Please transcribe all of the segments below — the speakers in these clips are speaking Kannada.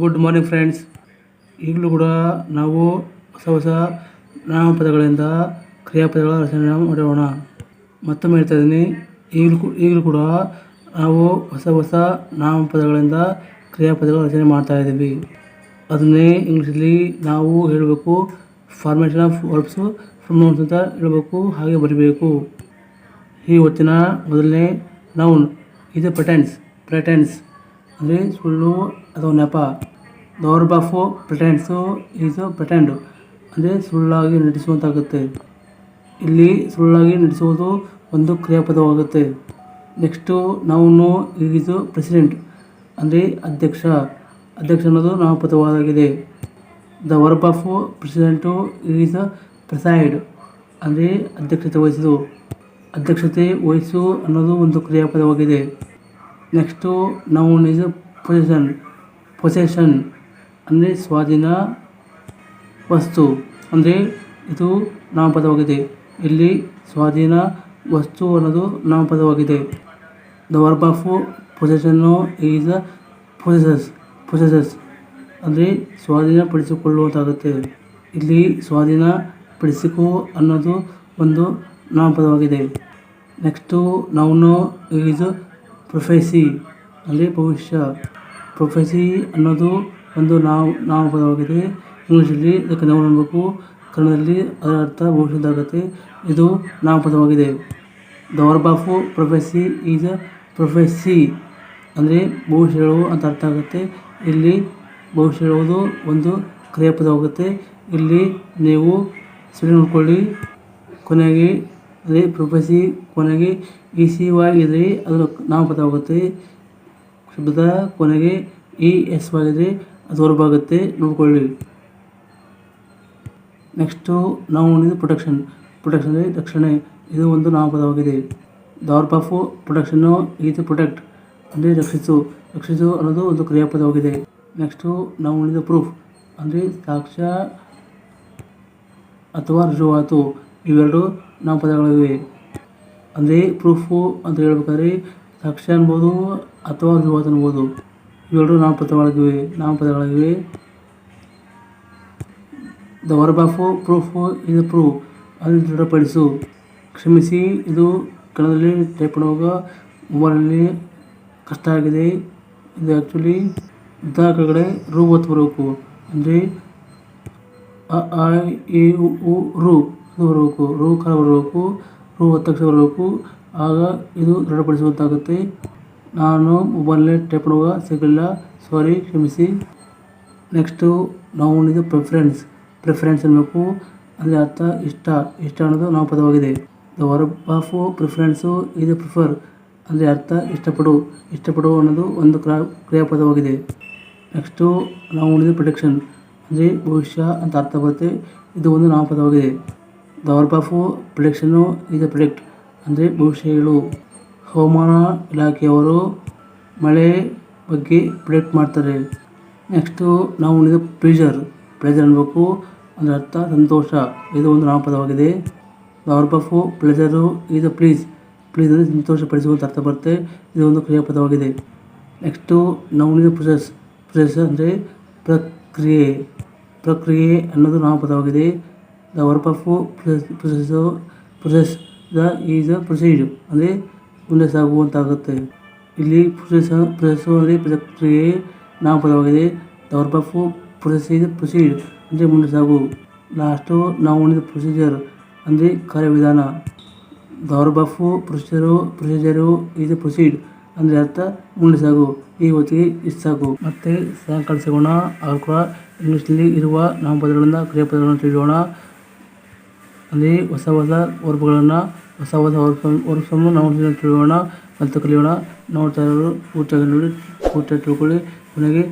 ಗುಡ್ ಮಾರ್ನಿಂಗ್ ಫ್ರೆಂಡ್ಸ್ ಈಗಲೂ ಕೂಡ ನಾವು ಹೊಸ ಹೊಸ ನಾಮಪದಗಳಿಂದ ಕ್ರಿಯಾಪದಗಳ ರಚನೆ ಮಾಡೋಣ. ಮತ್ತೊಮ್ಮೆ ಹೇಳ್ತಾ ಇದ್ದೀನಿ, ಈಗಲೂ ಈಗಲೂ ಕೂಡ ನಾವು ಹೊಸ ಹೊಸ ನಾಮಪದಗಳಿಂದ ಕ್ರಿಯಾಪದಗಳ ರಚನೆ ಮಾಡ್ತಾ ಇದ್ದೀವಿ. ಅದನ್ನೇ ಇಂಗ್ಲೀಷಲ್ಲಿ ನಾವು ಹೇಳಬೇಕು ಫಾರ್ಮೇಷನ್ ಆಫ್ ವರ್ಬ್ಸು ಪ್ರೊನೌನ್ಸ್ ಅಂತ ಹೇಳಬೇಕು, ಹಾಗೆ ಬರೀಬೇಕು. ಈ ಹೊತ್ತಿನ ಮೊದಲನೇ ನೌನ್ ಇದು ಪ್ರೆಟೆನ್ಸ್ ಪ್ರೆಟೆನ್ಸ್ ಅಂದರೆ ಸುಳ್ಳು ಅಥವಾ ನೆಪ. The verb of pretence is pretend ಅಂದರೆ ಸುಳ್ಳಾಗಿ ನಟಿಸುವಂತಾಗುತ್ತೆ. ಇಲ್ಲಿ ಸುಳ್ಳಾಗಿ ನಟಿಸುವುದು ಒಂದು ಕ್ರಿಯಾಪದವಾಗುತ್ತೆ. ನೆಕ್ಸ್ಟು ನಾವು ಈಸ್ ಪ್ರೆಸಿಡೆಂಟ್, ಅಂದರೆ ಅಧ್ಯಕ್ಷ. ಅಧ್ಯಕ್ಷ ಅನ್ನೋದು ನಾಮಪದವಾಗಿದೆ the verb of president is preside, ಅಂದರೆ ಅಧ್ಯಕ್ಷತೆ ವಹಿಸುವುದು ಅಧ್ಯಕ್ಷತೆ ವಹಿಸು ಅನ್ನೋದು ಒಂದು ಕ್ರಿಯಾಪದವಾಗಿದೆ. Next noun a possession possession ಅಂದರೆ ಸ್ವಾಧೀನ ವಸ್ತು ಅಂದರೆ ಇದು ನಾಮಪದವಾಗಿದೆ. ಇಲ್ಲಿ ಸ್ವಾಧೀನ ವಸ್ತು ಅನ್ನೋದು ನಾಮಪದವಾಗಿದೆ. The verb of possession is possesses possesses ಅಂದರೆ ಸ್ವಾಧೀನಪಡಿಸಿಕೊಳ್ಳುವಂತಾಗುತ್ತೆ. ಇಲ್ಲಿ ಸ್ವಾಧೀನಪಡಿಸಿಕೋ ಅನ್ನೋದು ಒಂದು ನಾಮಪದವಾಗಿದೆ. ನೆಕ್ಸ್ಟು ನೌನು ಈಸ್ ಪ್ರೊಫೆಸಿ ಅಂದರೆ ಭವಿಷ್ಯ. ಪ್ರೊಫೆಸಿ ಅನ್ನೋದು ಒಂದು ನಾವು ನಾಮಪದವಾಗಿದೆ ಇಂಗ್ಲೀಷಲ್ಲಿ ಇದಕ್ಕೆ ನಾವು ನೋಡಬೇಕು. ಕನ್ನಡದಲ್ಲಿ ಅದರ ಅರ್ಥ ಭವಿಷ್ಯದಾಗುತ್ತೆ ಇದು ನಾಮಪದವಾಗಿದೆ the verb of prophecy is prophecy. ಅಂದರೆ ಭವಿಷ್ಯ ಹೇಳುವು ಅಂತ ಅರ್ಥ ಆಗುತ್ತೆ. ಇಲ್ಲಿ ಭವಿಷ್ಯ ಹೇಳುವುದು ಒಂದು ಕ್ರಿಯಾಪದವಾಗುತ್ತೆ. ಇಲ್ಲಿ ನೀವು ಸರಿ ನೋಡ್ಕೊಳ್ಳಿ. ಕೊನೆಗೆ, ಅದೇ ಪ್ರೊಫೆಸಿ ಕೊನೆಗೆ ಇ ಸಿ ವೈ ಅದರ ಅದು ನಾಮಪದವಾಗುತ್ತೆ ಶಬ್ದದ ಕೊನೆಗೆ ಇ ಎಸ್ ಇದ್ದರೆ ಅದು ಹೊರಬಾಗುತ್ತೆ ನೋಡಿಕೊಳ್ಳಿ. ನೆಕ್ಸ್ಟು ನಾವು ನೋಡಿದ್ದು ಪ್ರೊಟೆಕ್ಷನ್ ಪ್ರೊಟೆಕ್ಷನ್ ಅಂದರೆ ರಕ್ಷಣೆ ಇದು ಒಂದು ನಾಮಪದವಾಗಿದೆ. ಪದವಾಗಿದೆ ವರ್ಬ್ ಆಫ್ ಪ್ರೊಟೆಕ್ಷನ್ನು ಇದು ಪ್ರೊಟೆಕ್ಟ್ ಅಂದರೆ ರಕ್ಷಿಸು. ರಕ್ಷಿಸು ಅನ್ನೋದು ಒಂದು ಕ್ರಿಯಾಪದವಾಗಿದೆ. ನೆಕ್ಸ್ಟು ನಾವು ಉಳಿದ ಪ್ರೂಫ್ ಅಂದರೆ ಸಾಕ್ಷ್ಯ ಅಥವಾ ರುಜುವಾತು. ಇವೆರಡು ನಾಮಪದಗಳಿವೆ ಅಂದರೆ ಪ್ರೂಫು ಅಂತ ಹೇಳ್ಬೇಕಾದ್ರೆ ಸಾಕ್ಷ್ಯ ಅನ್ಬೋದು ಅಥವಾ ಧ್ರುವತ ಅನ್ಬೋದು ಇವೆರಡು ನಾಮಪದಗಳಾಗಿವೆ ನಾಮಪದಗಳಾಗಿವೆ ದ ವರ್ಬ್ ಆಫ್ ಪ್ರೂಫ್ ಇದು ಪ್ರೂವ್ ಅದು ದೃಢಪಡಿಸು. ಕ್ಷಮಿಸಿ, ಇದು ಕನ್ನಡದಲ್ಲಿ ಟೈಪ್ ಮಾಡುವಾಗ ಮೊಬೈಲಲ್ಲಿ ಕಷ್ಟ ಆಗಿದೆ ಇದು ಆ್ಯಕ್ಚುಲಿ ದ ಕೆಳಗಡೆ ರು ಒತ್ತು ಬರಬೇಕು. ಅಂದರೆ ಅ, ಆ ಇ ಉ, ರು. ಅದು ಬರಬೇಕು. ರು ಕಾಲ ಬರಬೇಕು. ರೂ ಒತ್ತಕ್ಷರ ಬರಬೇಕು. ಆಗ ಇದು ದೃಢಪಡಿಸುವಂತಾಗುತ್ತೆ. ನಾನು ಮೊಬೈಲ್ನೇ ಟೈಪ್ ಮಾಡುವಾಗ ಸಿಗಲಿಲ್ಲ. ಸಾರಿ, ಕ್ಷಮಿಸಿ. ನೆಕ್ಸ್ಟು, ನಾವು ಇದು ಪ್ರಿಫರೆನ್ಸ್. ಪ್ರಿಫರೆನ್ಸ್ ಅನ್ನಬೇಕು. ಅಲ್ಲಿ ಅರ್ಥ, ಇಷ್ಟ. ಇಷ್ಟ ಅನ್ನೋದು ನಾಮಪದವಾಗಿದೆ ದ ವರ್ಬ್ ಆಫ್ ಪ್ರಿಫರೆನ್ಸು ಇದು ಪ್ರಿಫರ್. ಅಂದರೆ ಅರ್ಥ, ಇಷ್ಟಪಡು. ಇಷ್ಟಪಡು ಅನ್ನೋದು ಒಂದು ಕ್ರಾ, ಕ್ರಿಯಾಪದವಾಗಿದೆ. ನೆಕ್ಸ್ಟು, ನಾವು ಉಳಿದ ಪ್ರೊಟೆಕ್ಷನ್. ಅಂದರೆ ಭವಿಷ್ಯ ಅಂತ ಅರ್ಥ ಬರುತ್ತೆ. ಇದು ಒಂದು ನಾಮಪದವಾಗಿದೆ ದ ವರ್ಬ್ ಆಫ್ ಪ್ರೊಟೆಕ್ಷನ್ನು ಇದು ಪ್ರೊಟೆಕ್ಟ್. ಅಂದರೆ ಭವಿಷ್ಯ ಹೇಳು, ಹವಾಮಾನ ಇಲಾಖೆಯವರು ಮಳೆ ಬಗ್ಗೆ ಪ್ರಿಡಿಕ್ಟ್ ಮಾಡ್ತಾರೆ. ನೆಕ್ಸ್ಟು ನಾವು ಉಳಿದ ಪ್ಲೇಜರ್ ಪ್ಲೇಜರ್ ಅನ್ಬೇಕು ಅಂದರೆ ಅರ್ಥ, ಸಂತೋಷ. ಇದು ಒಂದು ನಾಮಪದವಾಗಿದೆ. ಆಫ್ ಪ್ಲೇಜರು ಇದು ಪ್ಲೀಸ್ ಪ್ಲೀಸ್ ಅಂದರೆ ಸಂತೋಷಪಡಿಸುವಂತ ಅರ್ಥ ಬರುತ್ತೆ. ಇದು ಒಂದು ಕ್ರಿಯಾಪದವಾಗಿದೆ. ನೆಕ್ಸ್ಟು ನಾವು ಉಳಿದ ಪ್ರೊಸೆಸ್ ಪ್ರೊಸೆಸ್ ಅಂದರೆ ಪ್ರಕ್ರಿಯೆ. ಪ್ರಕ್ರಿಯೆ ಅನ್ನೋದು ನಾಮಪದವಾಗಿದೆ. The verb of process process the is proceed ಅಂದರೆ ಮುಂದೆ ಸಾಗುವಂತಾಗುತ್ತೆ. ಇಲ್ಲಿ ಪ್ರೊಸೆಸ್ ಪ್ರೊಸೆಸ್ ಅಂದರೆ ಪ್ರಕ್ರಿಯೆ ನಾಮಪದವಾಗಿದೆ. ದೌರ್ಬಫು ಪ್ರೊಸೆಸ್ ಪ್ರೊಸೀಜರ್ ಅಂದರೆ ಮುಂದೆ ಸಾಗು. ಲಾಸ್ಟು ನಾವು ಉಳಿದ ಪ್ರೊಸೀಜರ್, ಅಂದರೆ ಕಾರ್ಯವಿಧಾನ. ದೌರ್ಬಫು ಪ್ರೊಸೀಜರು ಪ್ರೊಸೀಜರು ಇದು ಪ್ರೊಸೀಡ್ ಅಂದರೆ ಅರ್ಥ, ಮುಂದೆ ಸಾಗು. ಈ ಹೊತ್ತಿಗೆ ಇಷ್ಟು ಸಾಕು ಮತ್ತೆ ಸಾಯಂಕಾಲ ಸಿಗೋಣ ಕೂಡ ಇಂಗ್ಲೀಷ್ನಲ್ಲಿ ಇರುವ ನಾಮಪದಗಳಿಂದ ಕ್ರಿಯಾಪದಗಳನ್ನು ತಿಳಿಯೋಣ. ಅಂದರೆ ಹೊಸ ಹೊಸ ವರ್ಬ್ಗಳನ್ನು ಹೊಸ ಹೊಸ ವರ್ಕ್ ಫ್ರಮ್ ನಾವು ತಿಳಿಯೋಣ ಮತ್ತು ಕಲಿಯೋಣ. ನೋಡ್ತಾ ಇರೋರು ಪೂರ್ತಿಯಾಗಿ ನೋಡಿ, ಪೂರ್ತಿಯಾಗಿ ತಿಳ್ಕೊಳ್ಳಿ. ಕೊನೆಗೆ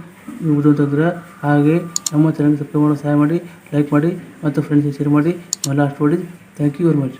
ಅಂತಂದರೆ ಹಾಗೆ ನಮ್ಮ ಚಾನಲ್ ಸಬ್ಸ್ಕ್ರೈಬ್ ಮಾಡೋ ಸಹಾಯ ಮಾಡಿ ಲೈಕ್ ಮಾಡಿ ಮತ್ತು ಫ್ರೆಂಡ್ಸಿಗೆ ಶೇರ್ ಮಾಡಿ. ಲಾಸ್ಟ್ ಮಾಡಿ ಥ್ಯಾಂಕ್ ಯು ವೆರಿ ಮಚ್